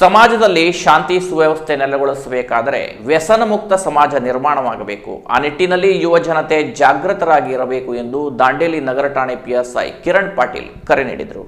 ಸಮಾಜದಲ್ಲಿ ಶಾಂತಿ ಸುವ್ಯವಸ್ಥೆ ನೆಲೆಗೊಳಿಸಬೇಕಾದರೆ ವ್ಯಸನ ಮುಕ್ತ ಸಮಾಜ ನಿರ್ಮಾಣವಾಗಬೇಕು. ಆ ನಿಟ್ಟಿನಲ್ಲಿ ಯುವ ಜನತೆ ಜಾಗೃತರಾಗಿ ಇರಬೇಕು ಎಂದು ದಾಂಡೇಲಿ ನಗರ ಠಾಣೆ ಪಿಎಸ್ಐ ಕಿರಣ್ ಪಾಟೀಲ್ ಕರೆ ನೀಡಿದರು.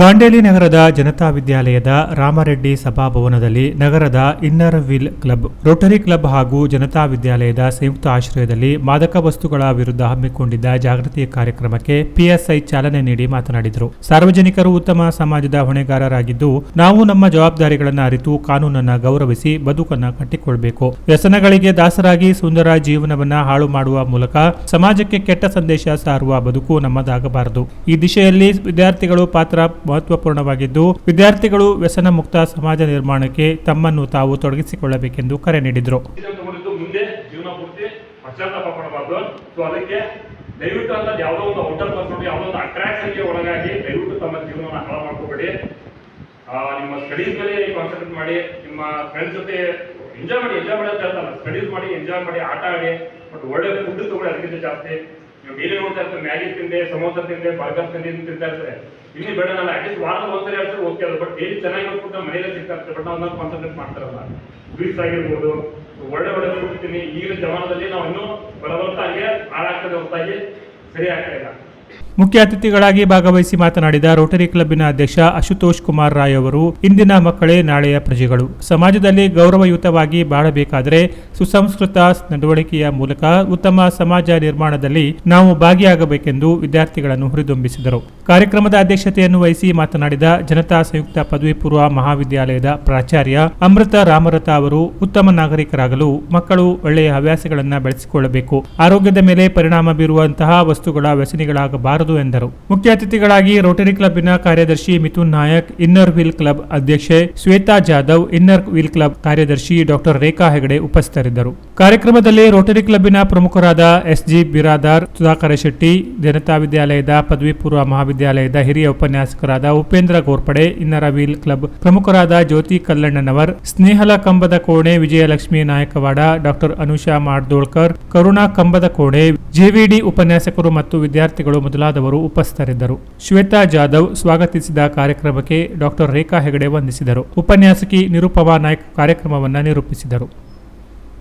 ದಾಂಡೇಲಿ ನಗರದ ಜನತಾ ವಿದ್ಯಾಲಯದ ರಾಮರೆಡ್ಡಿ ಸಭಾಭವನದಲ್ಲಿ ನಗರದ inner wheel club, rotary club ಹಾಗೂ ಜನತಾ ವಿದ್ಯಾಲಯದ ಸಂಯುಕ್ತ ಆಶ್ರಯದಲ್ಲಿ ಮಾದಕ ವಸ್ತುಗಳ ವಿರುದ್ಧ ಹಮ್ಮಿಕೊಂಡಿದ್ದ ಜಾಗೃತಿ ಕಾರ್ಯಕ್ರಮಕ್ಕೆ ಪಿಎಸ್ಐ ಚಾಲನೆ ನೀಡಿ ಮಾತನಾಡಿದರು. ಸಾರ್ವಜನಿಕರು ಉತ್ತಮ ಸಮಾಜದ ಹೊಣೆಗಾರರಾಗಿದ್ದು, ನಾವು ನಮ್ಮ ಜವಾಬ್ದಾರಿಗಳನ್ನು ಅರಿತು ಕಾನೂನನ್ನ ಗೌರವಿಸಿ ಬದುಕನ್ನ ಕಟ್ಟಿಕೊಳ್ಬೇಕು. ವ್ಯಸನಗಳಿಗೆ ದಾಸರಾಗಿ ಸುಂದರ ಜೀವನವನ್ನ ಹಾಳು ಮಾಡುವ ಮೂಲಕ ಸಮಾಜಕ್ಕೆ ಕೆಟ್ಟ ಸಂದೇಶ ಸಾರುವ ಬದುಕು ನಮ್ಮದಾಗಬಾರದು. ಈ ದಿಶೆಯಲ್ಲಿ ವಿದ್ಯಾರ್ಥಿಗಳು ಪಾತ್ರ ಮಹತ್ವಪೂರ್ಣವಾಗಿದ್ದು, ವಿದ್ಯಾರ್ಥಿಗಳು ವ್ಯಸನ ಮುಕ್ತ ಸಮಾಜ ನಿರ್ಮಾಣಕ್ಕೆ ತಮ್ಮನ್ನು ತಾವು ತೊಡಗಿಸಿಕೊಳ್ಳಬೇಕೆಂದು ಕರೆ ನೀಡಿದರು. ದಯವಿಟ್ಟು ಅಂತ ಯಾವುದೋ ಒಂದು ಔಟರ್ ಪರ್ಸನ್ ಯಾವುದೋ ಒಂದು ಅಟ್ರಾಕ್ಷನ್ಗೆ ಒಳಗಾಗಿ ದಯವಿಟ್ಟು ತಮ್ಮ ಜೀವನವನ್ನು ಹಾಳು ಮಾಡ್ಕೋಬೇಡಿ. ನಿಮ್ಮ ಸ್ಟಡೀಸ್ ಮೇಲೆ ಕಾನ್ಸಂಟ್ರೇಟ್ ಮಾಡಿ, ನಿಮ್ಮ ಫ್ರೆಂಡ್ಸ್ ಜೊತೆ ಎಂಜಾಯ್ ಮಾಡಿ ಎಂಜಾಯ್ ಮಾಡಿ ಅಂತ ಹೇಳ್ತಲ್ಲ ಸ್ಟಡೀಸ್ ಮಾಡಿ ಎಂಜಾಯ್ ಮಾಡಿ, ಆಟ ಆಡಿ ಬಟ್ ಒಳ್ಳೆ ಫುಡ್ ತಗೊಳ್ಳಿ, ಅದಕ್ಕಿಂತ ಜಾಸ್ತಿ. ಡೈಲಿ ನೋಡ್ತಾ ಇರ್ತಾರೆ ಮ್ಯಾಗಿ ತಿಂದೆ, ಸಮೋಸ ತಿಂದೆ, ಬರ್ಗರ್ ತಿಂದೆ ತಿಂತಾ ಇರ್ತಾರೆ. ಇಲ್ಲಿ ಬೇಡ ನಾನು ಅಟ್ಲೀಸ್ಟ್ ವಾರದ ಒಂದ್ಸರಿ ಸರಿ ಓಕೆ ಅದು ಬಟ್ ಡೈಲಿ ಚೆನ್ನಾಗಿರೋ ಫುಡ್ ನಮ್ಮ ಮನೆಯಲ್ಲೇ ಸಿಗ್ತಾ ಇರ್ತದೆ ಬಟ್ ನಾವು ಕಾನ್ಸಂಟ್ರೇಟ್ ಮಾಡ್ತಾರಲ್ಲ. ಸ್ವೀಟ್ಸ್ ಆಗಿರ್ಬೋದು, ಒಳ್ಳೆ ಒಳ್ಳೆ ಫುಡ್ ಈಗಿನ ಜಮಾನದಲ್ಲಿ ನಾವು ಇನ್ನೂ ಬಲವಂತಾಗಿ ಹಾಳಾಗ್ತದೆ ಹೊರತಾಗಿ ಸರಿ ಆಗ್ತಾ ಇಲ್ಲ. ಮುಖ್ಯ ಅತಿಥಿಗಳಾಗಿ ಭಾಗವಹಿಸಿ ಮಾತನಾಡಿದ ರೋಟರಿ ಕ್ಲಬ್ನ ಅಧ್ಯಕ್ಷ ಅಶುತೋಷ್ ಕುಮಾರ್ ರಾಯ್ ಅವರು, ಇಂದಿನ ಮಕ್ಕಳೇ ನಾಳೆಯ ಪ್ರಜೆಗಳು. ಸಮಾಜದಲ್ಲಿ ಗೌರವಯುತವಾಗಿ ಬಾಳಬೇಕಾದರೆ ಸುಸಂಸ್ಕೃತ ನಡವಳಿಕೆಯ ಮೂಲಕ ಉತ್ತಮ ಸಮಾಜ ನಿರ್ಮಾಣದಲ್ಲಿ ನಾವು ಭಾಗಿಯಾಗಬೇಕೆಂದು ವಿದ್ಯಾರ್ಥಿಗಳನ್ನು ಹುರಿದುಂಬಿಸಿದರು. ಕಾರ್ಯಕ್ರಮದ ಅಧ್ಯಕ್ಷತೆಯನ್ನು ವಹಿಸಿ ಮಾತನಾಡಿದ ಜನತಾ ಸಂಯುಕ್ತ ಪದವಿ ಪೂರ್ವ ಮಹಾವಿದ್ಯಾಲಯದ ಪ್ರಾಚಾರ್ಯ ಅಮೃತ ರಾಮರಥ ಅವರು, ಉತ್ತಮ ನಾಗರಿಕರಾಗಲು ಮಕ್ಕಳು ಒಳ್ಳೆಯ ಹವ್ಯಾಸಗಳನ್ನು ಬೆಳೆಸಿಕೊಳ್ಳಬೇಕು. ಆರೋಗ್ಯದ ಮೇಲೆ ಪರಿಣಾಮ ಬೀರುವಂತಹ ವಸ್ತುಗಳ ವ್ಯಸನಿಗಳಾಗಬಾರದು. ಎಂದರು. ಮುಖ್ಯ ಅತಿಥಿಗಳಾಗಿ ರೋಟರಿ ಕ್ಲಬ್ನ ಕಾರ್ಯದರ್ಶಿ Mithun Nayak, inner wheel club ಅಧ್ಯಕ್ಷೆ Shweta Jadhav, inner wheel club ಕಾರ್ಯದರ್ಶಿ ಡಾಕ್ಟರ್ ರೇಖಾ ಹೆಗಡೆ ಉಪಸ್ಥಿತರಿದ್ದರು. ಕಾರ್ಯಕ್ರಮದಲ್ಲಿ ರೋಟರಿ ಕ್ಲಬ್ನ ಪ್ರಮುಖರಾದ ಎಸ್ ಜಿ ಬಿರಾದಾರ್, ಸುಧಾಕರ ಶೆಟ್ಟಿ, ಜನತಾ ವಿದ್ಯಾಲಯದ ಪದವಿ ಪೂರ್ವ ಮಹಾವಿದ್ಯಾಲಯದ ಹಿರಿಯ ಉಪನ್ಯಾಸಕರಾದ Upendra Ghorpade, inner wheel club ಪ್ರಮುಖರಾದ ಜ್ಯೋತಿ ಕಲ್ಲಣ್ಣನವರ್, ಸ್ನೇಹಲ ಕಂಬದ ಕೋಣೆ ವಿಜಯಲಕ್ಷ್ಮಿ ನಾಯಕವಾಡ ಡಾಕ್ಟರ್ ಅನುಷಾ ಮಾಡ್ದೋಳ್ಕರ್, ಕರುಣಾ ಕಂಬದ ಕೋಣೆ ಜೆವಿಡಿ ಉಪನ್ಯಾಸಕರು ಮತ್ತು ವಿದ್ಯಾರ್ಥಿಗಳು ಮೊದಲಾದವರು ಉಪಸ್ಥಿತರಿದ್ದರು. ಶ್ವೇತಾ ಜಾಧವ್ ಸ್ವಾಗತಿಸಿದ ಕಾರ್ಯಕ್ರಮಕ್ಕೆ ಡಾಕ್ಟರ್ ರೇಖಾ ಹೆಗಡೆ ವಂದಿಸಿದರು. ಉಪನ್ಯಾಸಕಿ ನಿರುಪಮಾ ನಾಯ್ಕ ಕಾರ್ಯಕ್ರಮವನ್ನು ನಿರೂಪಿಸಿದರು.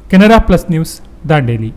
Canara plus news Dandeli.